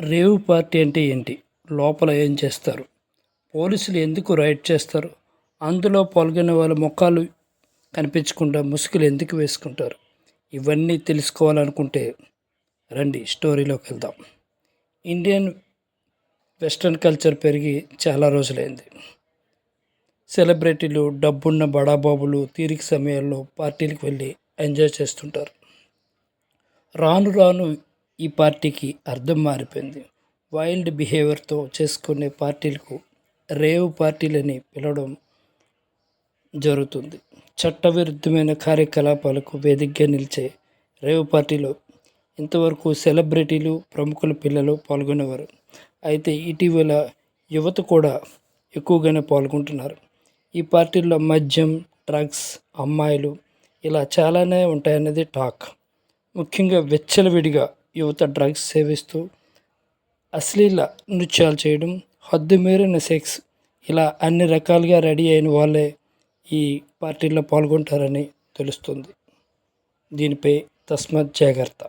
రేవు party అంటే ఏంటి? లోపల ఏం చేస్తారు? పోలీసులు ఎందుకు రైడ్ చేస్తారు? అందులో పాల్గొనే వాళ్ళ ముఖాలు కనిపించకుండా ముసుగులు ఎందుకు వేసుకుంటారు? ఇవన్నీ తెలుసుకోవాలనుకుంటే రండి స్టోరీలోకి వెళ్దాం. ఇండియన్ వెస్ట్రన్ కల్చర్ పెరిగి చాలా రోజులైంది. సెలబ్రిటీలు డబ్బున్న బడాబాబులు తీరిక సమయాల్లో పార్టీలకు వెళ్ళి ఎంజాయ్ చేస్తుంటారు. రాను రాను ఈ పార్టీకి అర్థం మారిపోయింది. వైల్డ్ బిహేవియర్తో చేసుకునే పార్టీలకు రేవ్ పార్టీలని పిలవడం జరుగుతుంది. చట్టవిరుద్ధమైన కార్యకలాపాలకు వేదికగా నిలిచే రేవ్ పార్టీలో ఇంతవరకు సెలబ్రిటీలు ప్రముఖుల పిల్లలు పాల్గొనేవారు. అయితే ఇటీవల యువత కూడా ఎక్కువగానే పాల్గొంటున్నారు. ఈ పార్టీల్లో మద్యం డ్రగ్స్ అమ్మాయిలు ఇలా చాలానే ఉంటాయన్నది టాక్ ముఖ్యంగా వెచ్చలవిడిగా యువత డ్రగ్స్ సేవిస్తూ అశ్లీల నృత్యాలు చేయడం హద్దుమీరిన సెక్స్ ఇలా అన్ని రకాలుగా రెడీ అయిన వాళ్ళే ఈ పార్టీల్లో పాల్గొంటారని తెలుస్తుంది. దీనిపై తస్మత్ జాగ్రత్త.